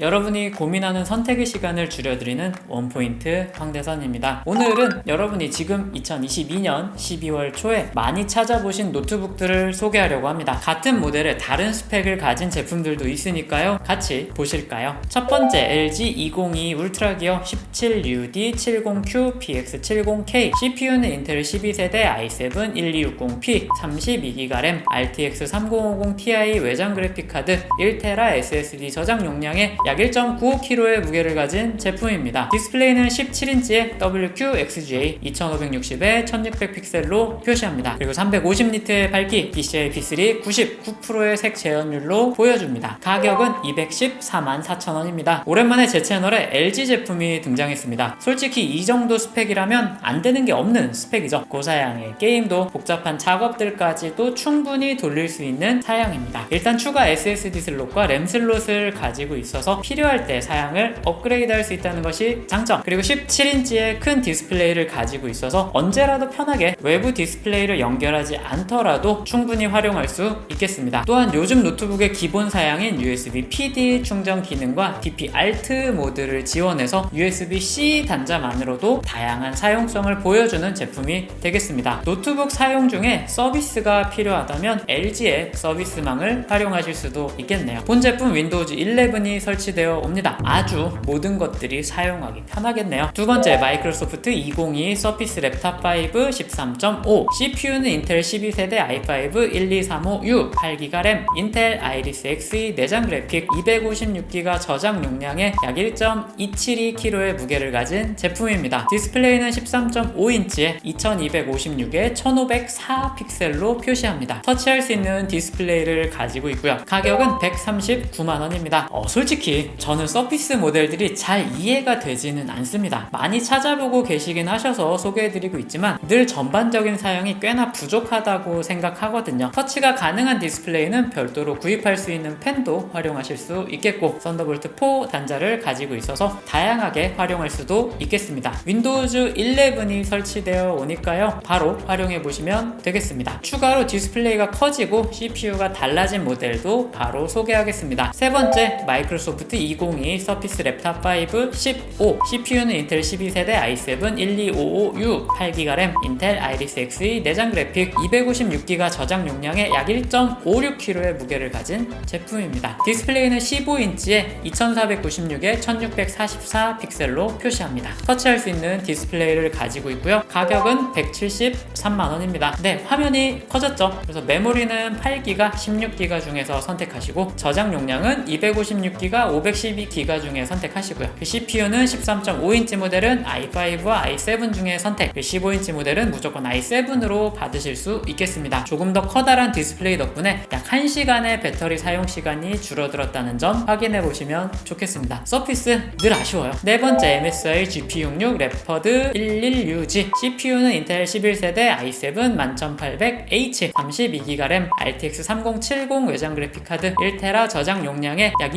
여러분이 고민하는 선택의 시간을 줄여드리는 원포인트 황대선입니다. 오늘은 여러분이 지금 2022년 12월 초에 많이 찾아보신 노트북들을 소개하려고 합니다. 같은 모델의 다른 스펙을 가진 제품들도 있으니까요. 같이 보실까요? 첫 번째 LG 202 울트라 기어 17UD 70Q PX70K CPU는 인텔 12세대 i7 1260P 32GB 램 RTX 3050 Ti 외장 그래픽 카드 1TB SSD 저장 용량에 약 1.95kg의 무게를 가진 제품입니다. 디스플레이는 17인치의 WQXGA 2560에 1600픽셀로 표시합니다. 그리고 350니트의 밝기 DCI P3 99%의 색 재현율로 보여줍니다. 가격은 214만 4천원입니다. 오랜만에 제 채널에 LG 제품이 등장했습니다. 솔직히 이 정도 스펙이라면 안 되는 게 없는 스펙이죠. 고사양의 게임도 복잡한 작업들까지도 충분히 돌릴 수 있는 사양입니다. 일단 추가 SSD 슬롯과 램 슬롯을 가지고 있어서 필요할 때 사양을 업그레이드 할 수 있다는 것이 장점. 그리고 17인치의 큰 디스플레이를 가지고 있어서 언제라도 편하게 외부 디스플레이를 연결하지 않더라도 충분히 활용할 수 있겠습니다. 또한 요즘 노트북의 기본 사양인 USB PD 충전 기능과 DP Alt 모드를 지원해서 USB-C 단자만으로도 다양한 사용성을 보여주는 제품이 되겠습니다. 노트북 사용 중에 서비스가 필요하다면 LG의 서비스망을 활용하실 수도 있겠네요. 본 제품 윈도우즈 11이 설 치되어 옵니다. 아주 모든 것들이 사용하기 편하겠네요. 두 번째 마이크로소프트 2022 서피스 랩탑 5 13.5 CPU는 인텔 12세대 i5 12356 8GB 램 인텔 아이리스 Xe 내장 그래픽 256GB 저장 용량에 약 1.272kg의 무게를 가진 제품입니다. 디스플레이는 13.5인치에 2256에 1504 픽셀로 표시합니다. 터치할 수 있는 디스플레이를 가지고 있고요. 가격은 139만 원입니다. 어, 솔직히 저는 서피스 모델들이 잘 이해가 되지는 않습니다. 많이 찾아보고 계시긴 하셔서 소개해드리고 있지만 늘 전반적인 사용이 꽤나 부족하다고 생각하거든요. 터치가 가능한 디스플레이는 별도로 구입할 수 있는 펜도 활용하실 수 있겠고 썬더볼트 4 단자를 가지고 있어서 다양하게 활용할 수도 있겠습니다. 윈도우즈 11이 설치되어 오니까요. 바로 활용해 보시면 되겠습니다. 추가로 디스플레이가 커지고 CPU가 달라진 모델도 바로 소개하겠습니다. 세 번째 마이크로소프트 2022 서피스 랩탑 5 15 CPU는 인텔 12세대 i7 12556 8GB 램 인텔 아이리스 Xe 내장 그래픽 256GB 저장 용량에 약 1.56kg의 무게를 가진 제품입니다. 디스플레이는 15인치에 2496에 1644 픽셀로 표시합니다. 터치할 수 있는 디스플레이를 가지고 있고요. 가격은 173만원입니다. 네, 화면이 커졌죠. 그래서 메모리는 8기가, 16기가 중에서 선택하시고 저장 용량은 256기가, 512기가 중에 선택하시고요. 그 CPU는 13.5인치 모델은 i5와 i7 중에 선택, 15인치 모델은 무조건 i7으로 받으실 수 있겠습니다. 조금 더 커다란 디스플레이 덕분에 약 1시간의 배터리 사용 시간이 줄어들었다는 점 확인해 보시면 좋겠습니다. 서피스 늘 아쉬워요. 네 번째 MSI GP66 레퍼드 11UG CPU는 인텔 11세대 i7 11800H 32GB 램 RTX 3070 외장 그래픽 카드 1테라 저장 용량에 약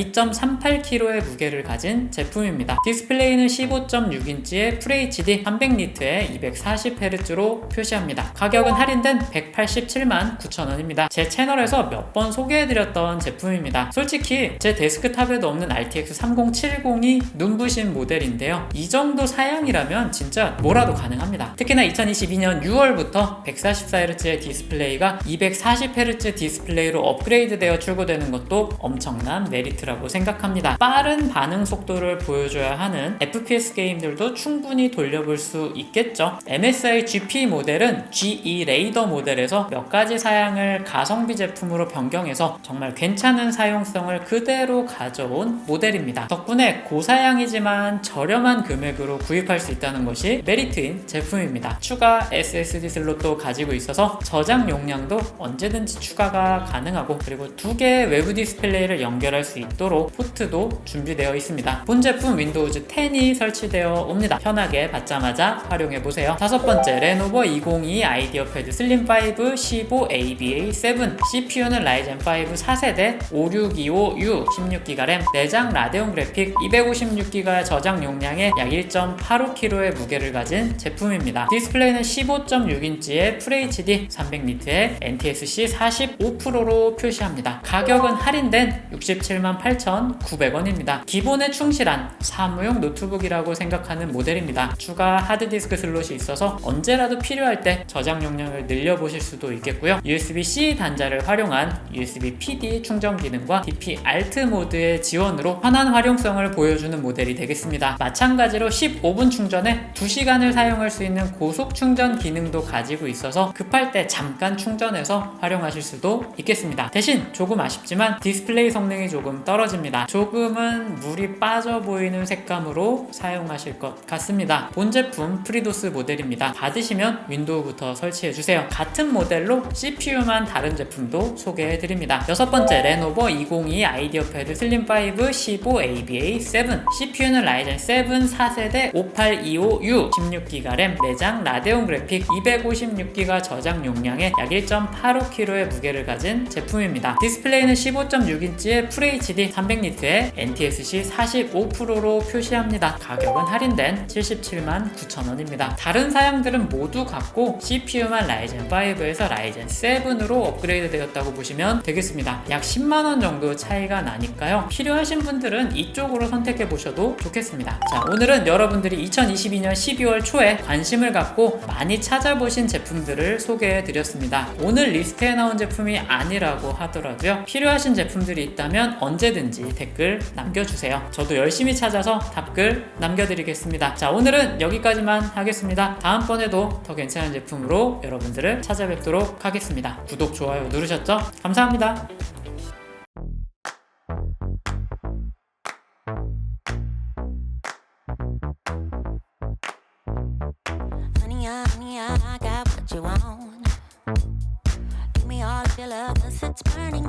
2.38kg의 무게를 가진 제품입니다. 디스플레이는 15.6인치의 FHD 300니트에 240Hz로 표시합니다. 가격은 할인된 187만 9천원입니다. 제 채널에서 몇 번 소개해드렸던 제품입니다. 솔직히 제 데스크탑에도 없는 RTX 3070이 눈부신 모델인데요. 이 정도 사양이라면 진짜 뭐라도 가능합니다. 특히나 2022년 6월부터 144Hz의 디스플레이가 240Hz 디스플레이로 업그레이드되어 출고되는 것도 엄청난 메리트라고 생각합니다. 빠른 반응 속도를 보여줘야 하는 FPS 게임들도 충분히 돌려볼 수 있겠죠. MSI GP 모델은 GE 레이더 모델에서 몇 가지 사양을 가성비 제품으로 변경해서 정말 괜찮은 사용성을 그대로 가져온 모델입니다. 덕분에 고사양이지만 저렴한 금액으로 구입할 수 있다는 것이 메리트인 제품입니다. 추가 SSD 슬롯도 가지고 있어서 저장 용량도 언제든지 추가가 가능하고 그리고 두 개의 외부 디스플레이를 연결할 수 있도록 포트 도 준비되어 있습니다. 본 제품 윈도우즈 10이 설치되어 옵니다. 편하게 받자마자 활용해 보세요. 다섯 번째 레노버 202 아이디어 패드 슬림 5 15 ABA7 CPU는 라이젠 5 4세대 5625U 16GB 램 내장 라데온 그래픽 256GB 저장 용량에 약 1.85kg의 무게를 가진 제품입니다. 디스플레이는 15.6인치의 FHD 300니트에 NTSC 45%로 표시합니다. 가격은 할인된 67만 8천 900원입니다. 기본에 충실한 사무용 노트북이라고 생각하는 모델입니다. 추가 하드디스크 슬롯이 있어서 언제라도 필요할 때 저장 용량을 늘려보실 수도 있겠고요. USB-C 단자를 활용한 USB PD 충전 기능과 DP Alt 모드의 지원으로 편한 활용성을 보여주는 모델이 되겠습니다. 마찬가지로 15분 충전에 2시간을 사용할 수 있는 고속 충전 기능도 가지고 있어서 급할 때 잠깐 충전해서 활용하실 수도 있겠습니다. 대신 조금 아쉽지만 디스플레이 성능이 조금 떨어집니다. 조금은 물이 빠져 보이는 색감으로 사용하실 것 같습니다. 본 제품 프리도스 모델입니다. 받으시면 윈도우부터 설치해 주세요. 같은 모델로 CPU만 다른 제품도 소개해 드립니다. 여섯 번째 레노버 202 아이디어 패드 슬림 5 15 ABA7 CPU는 라이젠 7 4세대 5825U 16기가 램 내장 라데온 그래픽 256기가 저장 용량에 약 1.85kg의 무게를 가진 제품입니다. 디스플레이는 15.6인치의 FHD 300니트 에 NTSC 45%로 표시합니다. 가격은 할인된 77만 9천원입니다. 다른 사양들은 모두 같고 CPU만 라이젠 5에서 라이젠 7으로 업그레이드 되었다고 보시면 되겠습니다. 약 10만원 정도 차이가 나니까요. 필요하신 분들은 이쪽으로 선택해 보셔도 좋겠습니다. 자, 오늘은 여러분들이 2022년 12월 초에 관심을 갖고 많이 찾아보신 제품들을 소개해 드렸습니다. 오늘 리스트에 나온 제품이 아니라고 하더라도요. 필요하신 제품들이 있다면 언제든지 댓글 남겨주세요. 저도 열심히 찾아서 답글 남겨드리겠습니다. 자, 오늘은 여기까지만 하겠습니다. 다음번에도 더 괜찮은 제품으로 여러분들을 찾아뵙도록 하겠습니다. 구독, 좋아요 누르셨죠? 감사합니다. Honey, I got what you want. Give me all your love, cause it's burning